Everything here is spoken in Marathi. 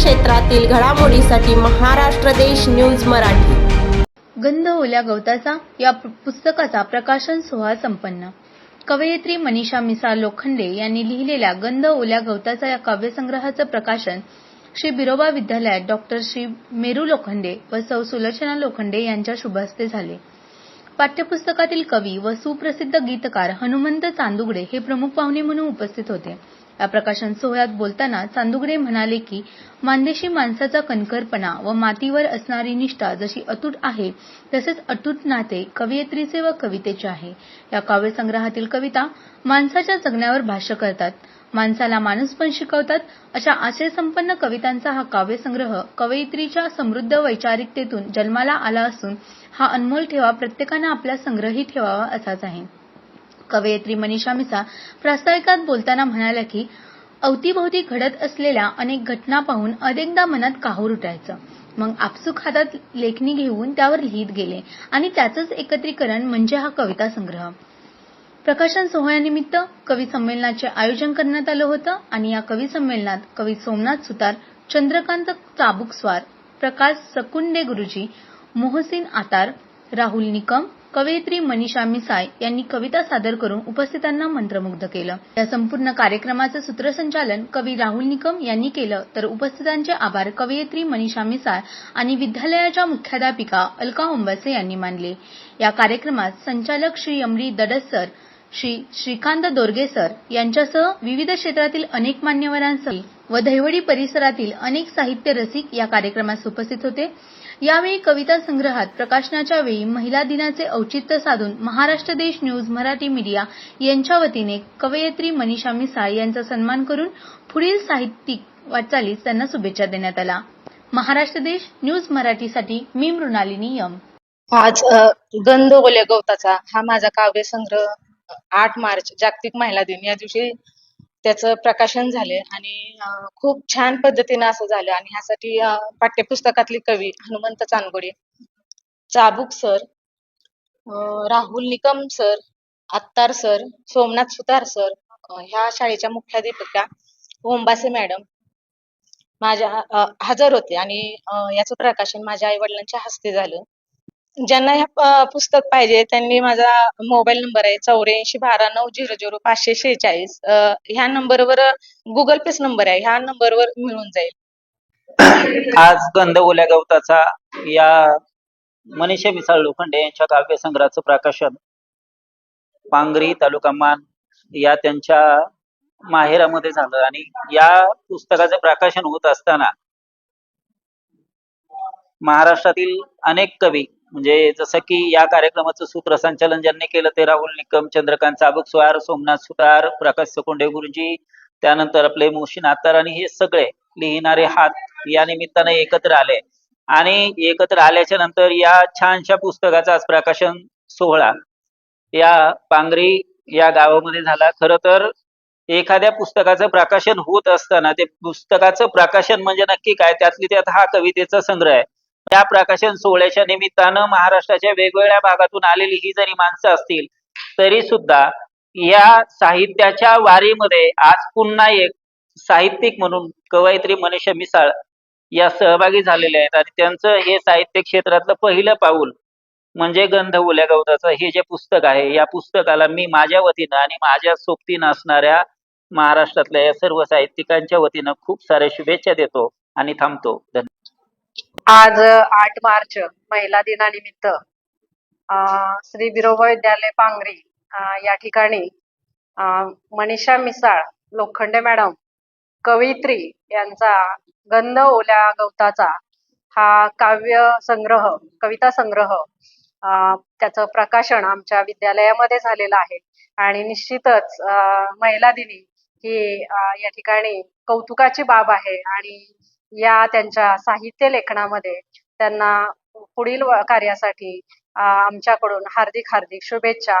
क्षेत्रातील घडामोडीसाठी महाराष्ट्र देश न्यूज मराठी. गंध ओल्या गवताचा या पुस्तकाचा प्रकाशन सोहळा संपन्न. कवयित्री मनीषा मिसाळ लोखंडे यांनी लिहिलेल्या गंध ओल्या गवताचा या काव्यसंग्रहाचं प्रकाशन श्री बिरोबा विद्यालयात डॉक्टर श्री मेरू लोखंडे व सौ सुलोचना लोखंडे यांच्या शुभहस्ते झाले. पाठ्यपुस्तकातील कवी व सुप्रसिद्ध गीतकार हनुमंत चांदुगडे हे प्रमुख पाहुणे म्हणून उपस्थित होते. या प्रकाशन सोहळ्यात बोलताना चांदुगडे म्हणाले की मानदेशी माणसाचा कणखरपणा व मातीवर असणारी निष्ठा जशी अतूट आहे तसेच अतूट नाते कवयित्रीचे व कवितेचे आहे. या काव्यसंग्रहातील कविता माणसाच्या जगण्यावर भाष्य करतात. माणसाला माणूस पण शिकवतात. अशा आशयसंपन्न कवितांचा हा काव्यसंग्रह कवयित्रीच्या समृद्ध वैचारिकतेतून जन्माला आला असून हा अनमोल ठेवा प्रत्येकानं आपल्या संग्रही ठेवावा असाच आहे. कवयित्री मनीषा मिसा प्रास्ताविकात बोलताना म्हणाल्या की अवतीभोवती घडत असलेल्या अनेक घटना पाहून अनेकदा मनात काहूर उठायचं. मग आपसूक हातात लेखणी घेऊन त्यावर लिहित गेले आणि त्याचंच एकत्रीकरण म्हणजे हा कविता संग्रह. प्रकाशन सोहळ्यानिमित्त कवी संमेलनाचे आयोजन करण्यात आलं होतं आणि या कवी संमेलनात कवी सोमनाथ सुतार चंद्रकांत चाबुकस्वार प्रकाश सकुंडे गुरुजी मोहसिन आतार राहुल निकम कवयित्री मनीषा मिसाय यांनी कविता सादर करून उपस्थितांना मंत्रमुग्ध केलं. या संपूर्ण कार्यक्रमाचं सूत्रसंचालन कवी राहुल निकम यांनी केलं. तर उपस्थितांचे आभार कवयित्री मनीषा मिसाळ आणि विद्यालयाच्या मुख्याध्यापिका अलका ओंबासे यांनी मानले. या कार्यक्रमात संचालक श्री अमरी दडसर श्री श्रीकांत दोरगे सर यांच्यासह विविध क्षेत्रातील अनेक मान्यवरांसह व दहिवडी परिसरातील अनेक साहित्य रसिक या कार्यक्रमास उपस्थित होते. यावेळी कविता संग्रहात प्रकाशनाच्या वेळी महिला दिनाचे औचित्य साधून महाराष्ट्र देश न्यूज मराठी मीडिया यांच्या वतीने कवयित्री मनीषा मिसाळ यांचा सन्मान करून पुढील साहित्यिक वाटचालीस त्यांना शुभेच्छा देण्यात आला. महाराष्ट्र देश न्यूज मराठीसाठी मी मृणाली नियम आज गंध ओल्या गवताचा हा माझा काव्य संग्रह आठ मार्च जागतिक महिला दिन. या दिवशी त्याचं प्रकाशन झाले आणि खूप छान पद्धतीनं असं झालं. आणि ह्यासाठी पाठ्यपुस्तकातली पाठ्यपुस्तकातले कवी Hanumant Chandgode Chabuk sir Rahul Nikam sir Attar sir Somnath Sutar sir ह्या शाळेच्या मुख्याध्यापिका ओंबासे मॅडम माझ्या हजर होते. आणि याचं प्रकाशन माझ्या आई वडिलांच्या हस्ते झालं. ज्यांना हे प- पुस्तक पाहिजे त्यांनी माझा मोबाईल नंबर आहे चौऱ्याऐंशी बारा नऊ झिरो झिरो पाचशे शेहेचाळीस. अं, ह्या नंबरवर गुगल पेच नंबर आहे ह्या नंबरवर मिळून जाईल. आज गंध ओल्या गवताचा या मनीषा मिसाळ लोखंडे यांच्या काव्यसंग्रहाचं प्रकाशन पांगरी तालुका मान या त्यांच्या माहेरामध्ये झालं आणि या पुस्तकाचं प्रकाशन होत असताना महाराष्ट्रातील अनेक कवी म्हणजे जसं की या कार्यक्रमाचं सूत्रसंचालन ज्यांनी केलं ते राहुल निकम चंद्रकांत चाबुकस्वार सोमनाथ सुतार प्रकाश सकोंडे गुरुजी त्यानंतर आपले मोशीन नातार आणि हे सगळे लिहिणारे हात या निमित्ताने एकत्र आले. आणि एकत्र आल्याच्यानंतर या छानशा पुस्तकाचा आज प्रकाशन सोहळा या पांगरी या गावामध्ये झाला. खर तर एखाद्या पुस्तकाचं प्रकाशन होत असताना ते पुस्तकाचं प्रकाशन म्हणजे नक्की काय? त्यातली त्यात हा कवितेचा संग्रह आहे. त्या प्रकाशन सोहळ्याच्या निमित्तानं महाराष्ट्राच्या वेगवेगळ्या भागातून आलेली ही जरी माणसं असतील तरी सुद्धा या साहित्याच्या वारीमध्ये आज पुन्हा एक साहित्यिक म्हणून कवयित्री मनीषा मिसाळ या सहभागी झालेल्या आहेत. आणि त्यांचं हे साहित्य क्षेत्रातलं पहिलं पाऊल म्हणजे गंध ओल्या गवताचं हे जे पुस्तक आहे या पुस्तकाला मी माझ्या वतीनं आणि माझ्या सोबतीनं असणाऱ्या महाराष्ट्रातल्या या सर्व साहित्यिकांच्या वतीनं खूप साऱ्या शुभेच्छा देतो आणि थांबतो. धन्यवाद. आज आठ मार्च महिला दिनानिमित्त अं, श्री बिरोबा विद्यालय पांगरी या ठिकाणी अं, मनीषा मिसाळ लोखंडे मॅडम कवयित्री यांचा गंध ओल्या गवताचा हा काव्य संग्रह कविता संग्रह त्याचं प्रकाशन आमच्या विद्यालयामध्ये झालेलं आहे. आणि निश्चितच अं, महिला दिनी ही या ठिकाणी कौतुकाची बाब आहे. आणि या त्यांच्या साहित्य लेखनामध्ये त्यांना पुढील कार्यासाठी आमच्याकडून हार्दिक हार्दिक शुभेच्छा.